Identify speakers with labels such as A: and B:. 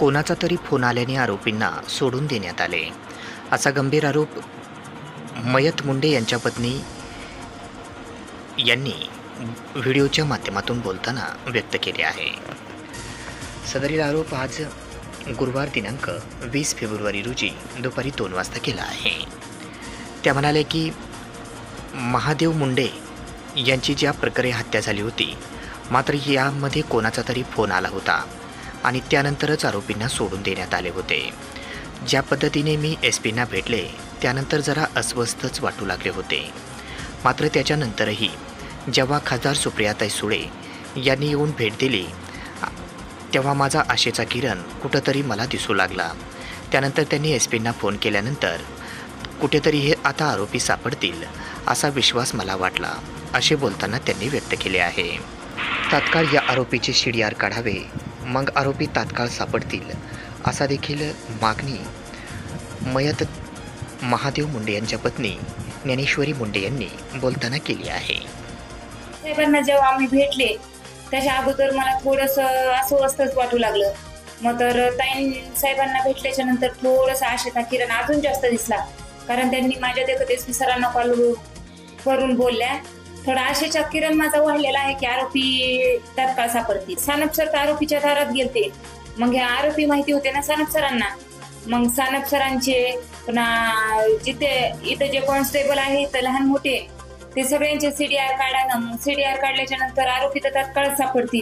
A: कोणाचा तरी फोन आल्याने आरोपींना सोडून देण्यात आले. असा गंभीर आरोप मयत मुंडे यांच्या पत्नी यांनी व्हिडिओच्या माध्यमातून बोलताना व्यक्त केले आहे. सदरील आरोप आज गुरुवार दिनांक वीस फेब्रुवारी रोजी दुपारी दोन वाजता केला आहे. त्या म्हणाले की महादेव मुंडे यांची ज्या प्रकारे हत्या झाली होती मात्र यामध्ये कोणाचा तरी फोन आला होता. आणि त्यानंतरच आरोपींना सोडून देण्यात आले होते. ज्या पद्धतीने मी एस पींना भेटले त्यानंतर जरा अस्वस्थच वाटू लागले होते. मात्र त्याच्यानंतरही जेव्हा खासदार सुप्रियाताई सुळे यांनी येऊन भेट दिली तेव्हा माझा आशेचा किरण कुठंतरी मला दिसू लागला. त्यानंतर त्यांनी एस पींना फोन केल्यानंतर कुठेतरी हे आता आरोपी सापडतील असा विश्वास मला वाटला असे बोलताना त्यांनी व्यक्त केले आहे. तात्काळ या आरोपीचे शिडीआर काढावे मग आरोपी तात्काळ सापडतील असा देखील मागणी मयत महादेव मुंडे यांच्या पत्नी ज्ञानेश्वरी मुंडे यांनी बोलताना केली आहे.
B: साहेबांना जेव्हा आम्ही भेटले त्याच्या अगोदर मला थोडस अस्वस्थच वाटू लागलं. मग तर ताईं साहेबांना भेटल्याच्या नंतर थोडस आशेचा किरण अजून जास्त दिसला. कारण त्यांनी माझ्या देखत एस पी सरांना कॉल करून बोलल्या. थोडा आशेचा किरण माझा वाढलेला आहे की आरोपी तात्काळ सापडतील. सानप सर तर आरोपीच्या दारात गेलते. मग हे आरोपी माहिती होते ना सानप सरांना. मग सानप सरांचे पुन्हा जिथे इथं जे कॉन्स्टेबल आहे इथं लहान मोठे ते सगळ्यांचे सीडीआर काढा ना मग सीडीआर काढल्याच्या नंतर आरोपी तर तात्काळ सापडतील.